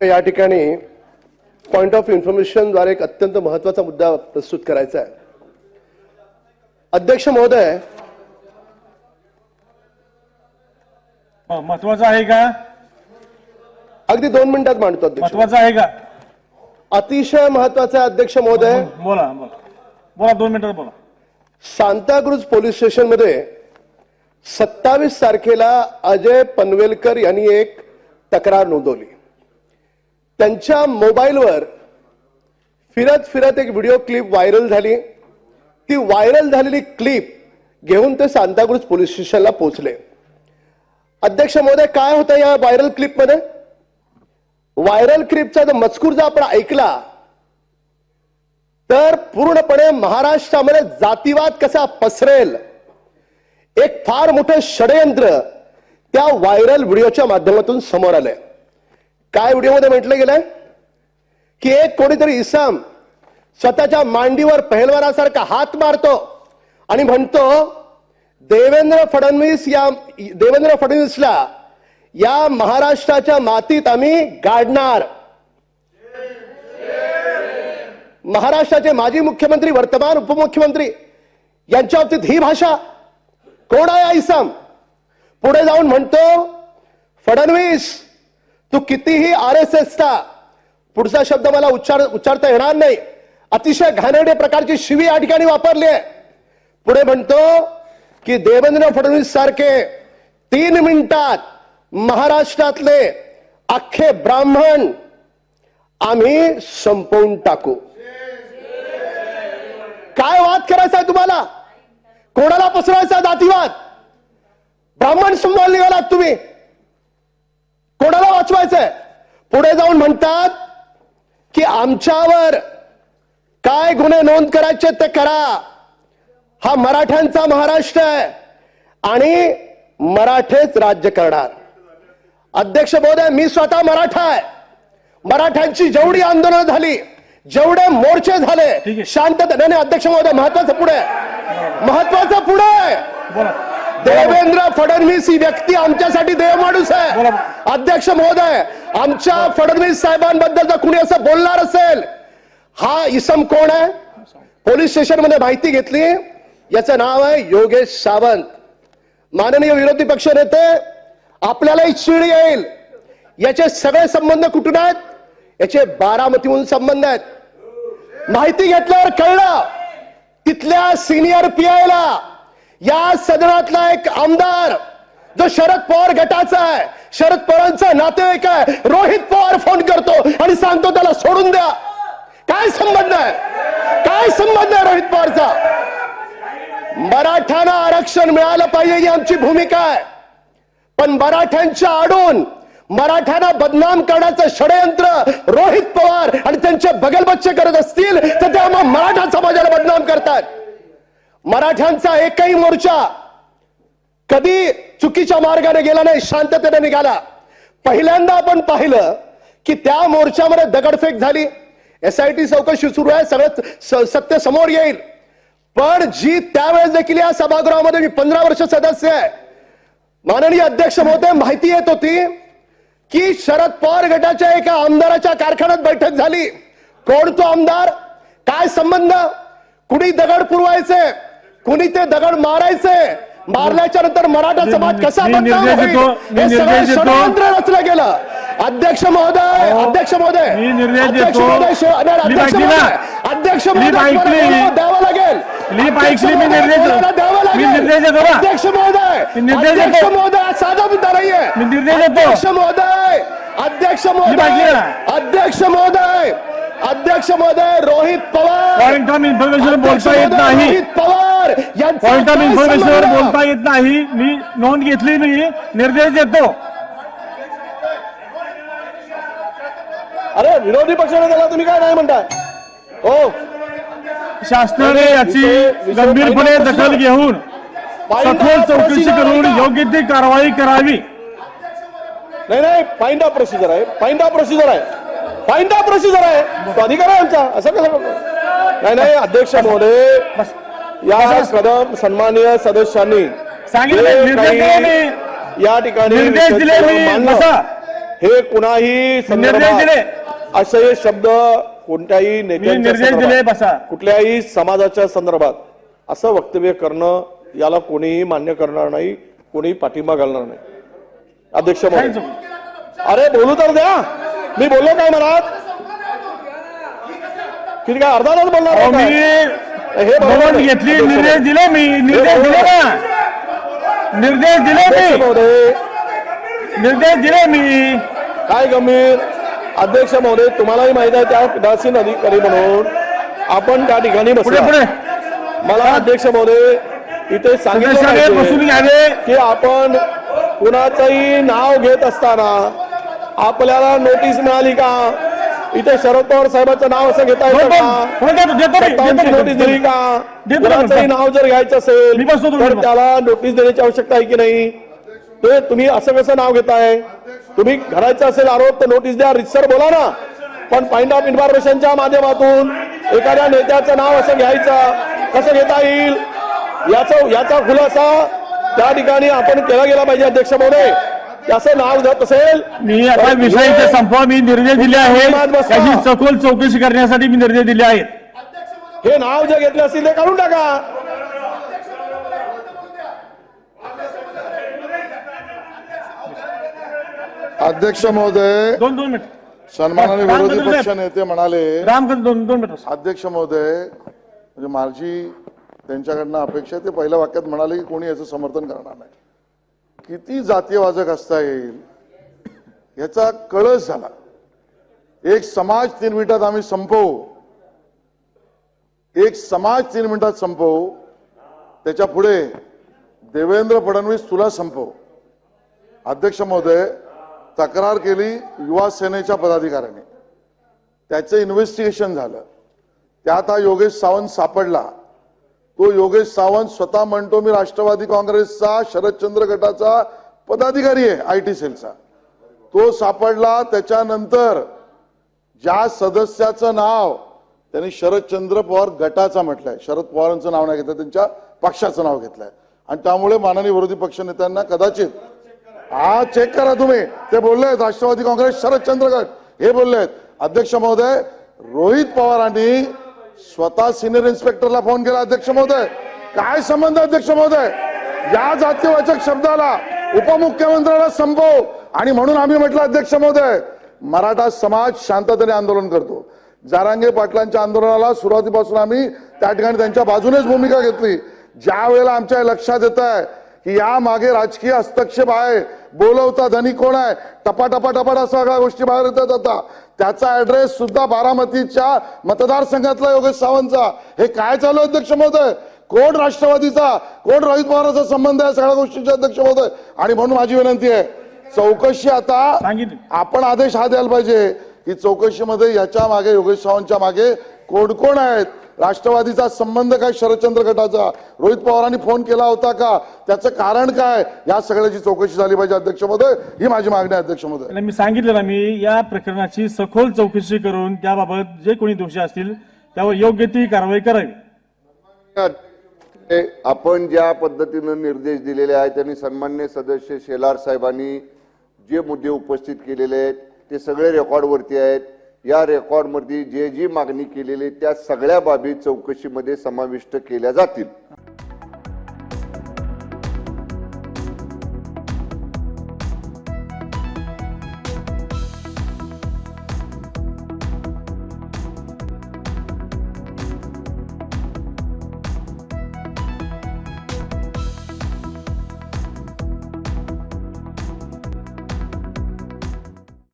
या ठिकाणी point of इन्फॉर्मेशनद्वारे एक अत्यंत महत्त्वाचा मुद्दा प्रस्तुत करायचा आहे. अध्यक्ष महोदय हो, महत्वाचं आहे का? अगदी दोन मिनिटात मांडतो अध्यक्ष. महत्वाचं आहे का? अतिशय महत्त्वाचा आहे अध्यक्ष महोदय बोला बोला. बोला दोन मिनिटात बोला. सांताक्रुज पोलीस स्टेशनमध्ये सत्तावीस तारखेला अजय पनवेलकर यांनी एक तक्रार नोंदवली. त्यांच्या मोबाईलवर फिरत फिरत एक व्हिडिओ क्लिप व्हायरल झाली. ती व्हायरल झालेली क्लिप घेऊन ते सांताक्रुज पोलीस स्टेशनला पोहोचले. अध्यक्ष महोदय काय होतं या व्हायरल क्लिपमध्ये? व्हायरल क्लिपचा जो मजकूर जर आपण ऐकला तर पूर्णपणे महाराष्ट्रामध्ये जातीवाद कसा पसरेल? एक फार मोठं षडयंत्र त्या व्हायरल व्हिडिओच्या माध्यमातून समोर आलंय. काय व्हिडिओमध्ये म्हटलं गेलंय? की एक कोणीतरी इसम स्वतःच्या मांडीवर पहलवारासारखा हात मारतो आणि म्हणतो देवेंद्र फडणवीस या देवेंद्र फडणवीसला या महाराष्ट्राच्या मातीत आम्ही गाडणार. महाराष्ट्राचे माजी मुख्यमंत्री वर्तमान उपमुख्यमंत्री यांच्या बाबतीत ही भाषा कोण आहे इसम? पुढे जाऊन म्हणतो फडणवीस तू कितीही आर एस एसचा पुढचा शब्द मला उच्चार उच्चारता येणार नाही. अतिशय घाणेरडे प्रकारची शिवी या ठिकाणी वापरली आहे. पुढे म्हणतो की देवेंद्र फडणवीस सारखे तीन मिनिटात महाराष्ट्रातले अख्खे ब्राह्मण आम्ही संपवून टाकू. काय वाद करायचा आहे तुम्हाला? कोणाला पसरवायचा जातीवाद? ब्राह्मण समोर निघालात तुम्ही. कोणाला वाचवायचंय? पुढे जाऊन म्हणतात की आमच्यावर काय गुन्हे नोंद करायचे ते करा. हा मराठ्यांचा महाराष्ट्र आहे आणि मराठेच राज्य करणार. अध्यक्ष महोदय मी स्वतः मराठा आहे. मराठ्यांची जेवढी आंदोलनं झाली जेवढे मोर्चे झाले. शांतता नाही अध्यक्ष महोदय महत्वाचं पुढे महत्वाचं पुढे देवेंद्र फडणवीस ही व्यक्ती आमच्यासाठी देव माणूस आहे. अध्यक्ष महोदय आमच्या फडणवीस साहेबांबद्दल जर कुणी असं बोलणार असेल हा इसम कोण आहे? पोलीस स्टेशनमध्ये माहिती घेतली. याचं नाव आहे योगेश सावंत. माननीय विरोधी पक्ष नेते आपल्यालाही चीड येईल. याचे सगळे संबंध कुठून आहेत? याचे बारामतीहून संबंध आहेत. माहिती घेतल्यावर कळलं तिथल्या सिनियर पीआयला या सदनातला एक आमदार जो शरद पवार गटाचा आहे. शरद पवारांचा नातेवाईक आहे. रोहित पवार फोन करतो आणि सांगतो त्याला सोडून द्या. काय संबंध आहे? काय संबंध आहे रोहित पवारचा? मराठ्यांना आरक्षण मिळालं पाहिजे ही आमची भूमिका आहे. पण मराठ्यांच्या आडून मराठ्यांना बदनाम करण्याचं षडयंत्र रोहित पवार आणि त्यांचे बगलबच्चे करत असतील तर ते मग मराठा समाजाला बदनाम करतात. मराठ्यांचा एकही मोर्चा कधी चुकीच्या मार्गाने गेला नाही शांततेने निघाला. पहिल्यांदा आपण पाहिलं की त्या मोर्चामध्ये दगडफेक झाली. एसआयटी चौकशी सुरू आहे सगळं स- सत्य समोर येईल. पण जी त्यावेळेस देखील या सभागृहामध्ये मी पंधरा वर्ष सदस्य आहे. माननीय अध्यक्ष महोदय माहिती येत होती की शरद पवार गटाच्या एका आमदाराच्या कारखान्यात बैठक झाली. कोण तो आमदार? काय संबंध? कुणी दगड पुरवायचे? कुणी ते दगड मारायचे मारल्याच्या नंतर मराठा समाज कसा हे सगळं. षडयंत्र रचलं गेलं अध्यक्ष महोदय. अध्यक्ष महोदय अध्यक्ष. महोदय अध्यक्ष? महोदय द्यावं लागेल अध्यक्ष महोदय? अध्यक्ष महोदय साधा मुद्दा नाहीये. अध्यक्ष महोदय अध्यक्ष महोदय? अध्यक्ष महोदय अध्यक्ष महोदय रोहित पवार रोहित पवार पॉइंट ऑफ इन्फॉर्मेशनवर? बोलता येत नाही. मी नोंद घेतली मी निर्देश देतो. अरे विरोधी पक्षाने त्याला तुम्ही काय नाही म्हणताय? हो. शासनाने याची गंभीरपणे दखल घेऊन सखोल चौकशी करून योग्य ती कारवाई करावी. नाही नाही फाइंड ऑफ प्रोसिजर आहे. फाइंड ऑफ प्रोसिजर आहे. फाइंड ऑफ प्रोसिजर आहे. तो अधिकार आहे आमचा. असं कसं? नाही नाही अध्यक्ष महोदय. या कदम सन्माननीय सदस्यांनी. या ठिकाणी हे कुणाही असे शब्द कोणत्याही नेत्यांच्या कुठल्याही समाजाच्या संदर्भात असं वक्तव्य करणं याला कोणीही मान्य करणार नाही कोणीही पाठिंबा घालणार नाही. अध्यक्ष? अरे बोलू तर द्या. मी बोललो काय मनात. किती काय अर्धा तास बोलणार? हे. घेतली निर्देश दिले मी निर्देश दिले ना. निर्देश दिले मी. निर्देश दिले मी. काय गंभीर? अध्यक्ष महोदय तुम्हालाही माहीत आहे त्या पीठासीन अधिकारी म्हणून आपण त्या ठिकाणी पुढे बसला. पुढे मला अध्यक्ष महोदय इथे सांगितलं की आपण कुणाचंही नाव घेत असताना आपल्याला नोटीस मिळाली का? इथे शरद पवार साहेबांचं नाव असं घेता हो, रे, नोटीस दिली का? कुणाचंही. नाव जर घ्यायचं असेल तर. त्याला नोटीस देण्याची आवश्यकता आहे की नाही? ते तुम्ही असं कसं नाव घेताय? तुम्ही घरायचं असेल आरोप तर नोटीस द्या. रितसर बोला ना. पण पॉइंट ऑफ इन्फॉर्मेशनच्या माध्यमातून एखाद्या नेत्याचं नाव असं घ्यायचं कसं घेता येईल? याचा याचा खुलासा त्या ठिकाणी आपण केला गेला पाहिजे अध्यक्ष महोदय. असं नाव जात असेल. मी आता विषयाचे हे- संपवा. मी निर्देश दिले आहेत. त्याची सखोल चौकशी करण्यासाठी मी निर्देश दिले आहेत. हे नाव जे घेतले असतील ते काढून टाका. अध्यक्ष महोदय दोन दोन मिनिट. सन्मानाने विरोधी पक्ष नेते म्हणाले राम दोन दोन मिनिट. अध्यक्ष महोदय म्हणजे माझी त्यांच्याकडनं अपेक्षा ते पहिल्या वाक्यात म्हणाले की कोणी याचं समर्थन करणार नाही. किती जातीयवाचक असता येईल? याचा कळस झाला. एक समाज तीन मिनिटात आम्ही संपवू. एक समाज तीन मिनिटात संपवू. त्याच्या पुढे देवेंद्र फडणवीस तुला संपवू. अध्यक्ष महोदय तक्रार केली युवा सेनेच्या पदाधिकाऱ्यांनी. त्याचं इन्व्हेस्टिगेशन झालं. त्यात हा योगेश सावंत सापडला. तो योगेश सावंत स्वतः म्हणतो मी राष्ट्रवादी काँग्रेसचा शरदचंद्र गटाचा पदाधिकारी आहे आय टी सेलचा. तो सापडला. त्याच्यानंतर ज्या सदस्याचं नाव त्यांनी शरदचंद्र पवार गटाचा म्हटलंय. शरद पवारांचं नाव नाही घेतलं त्यांच्या पक्षाचं नाव घेतलंय. आणि त्यामुळे माननीय विरोधी पक्षनेत्यांना कदाचित हा चेक करा तुम्ही. ते बोलले राष्ट्रवादी काँग्रेस शरदचंद्र गट. हे बोलले आहेत अध्यक्ष महोदय रोहित पवारांनी स्वतः सिनियर इन्स्पेक्टरला फोन केला अध्यक्ष महोदय काय संबंध अध्यक्ष महोदय? या जातीवाचक शब्दाला उपमुख्यमंत्र्याला संपव. आणि म्हणून आम्ही म्हटलं अध्यक्ष महोदय मराठा समाज शांततेने आंदोलन करतो. जारांगे पाटलांच्या आंदोलनाला सुरुवातीपासून आम्ही त्या ठिकाणी त्यांच्या बाजूनेच भूमिका घेतली. ज्या वेळेला आमच्या लक्षात येत आहे की या मागे राजकीय हस्तक्षेप आहे बोलवता धनी कोण आहे? टपा टपा टपाटा सगळ्या गोष्टी बाहेर येतात आता. त्याचा ऍड्रेस सुद्धा बारामतीच्या मतदारसंघातला योगेश सावंतचा. हे काय चालू आहे, अध्यक्ष महोदय? कोण राष्ट्रवादीचा? कोण रोहित पवारांचा संबंध आहे सगळ्या गोष्टींचे अध्यक्ष महोदय? आणि म्हणून माझी विनंती आहे चौकशी आता. आपण आदेश हा द्यायला पाहिजे. की चौकशीमध्ये याच्या मागे योगेश सावंतच्या मागे कोण कोण आहेत? राष्ट्रवादीचा संबंध काय शरदचंद्र गटाचा? रोहित पवारांनी फोन केला होता का? त्याचं कारण काय? या सगळ्याची चौकशी झाली पाहिजे अध्यक्ष महोदय ही माझी मागणी आहे अध्यक्ष महोदय आणि मी सांगितलं ना मी या प्रकरणाची सखोल चौकशी करून त्याबाबत जे कोणी दोषी असतील त्यावर योग्य ती कारवाई करावी. आपण ज्या पद्धतीनं निर्देश दिलेले आहेत त्यांनी सन्मान्य सदस्य शेलार साहेबांनी जे मुद्दे उपस्थित केलेले आहेत ते सगळे रेकॉर्डवरती आहेत. या रेकॉर्डमध्ये जे जी मागणी केलेली त्या सगळ्या बाबी चौकशीमध्ये समाविष्ट केल्या जातील.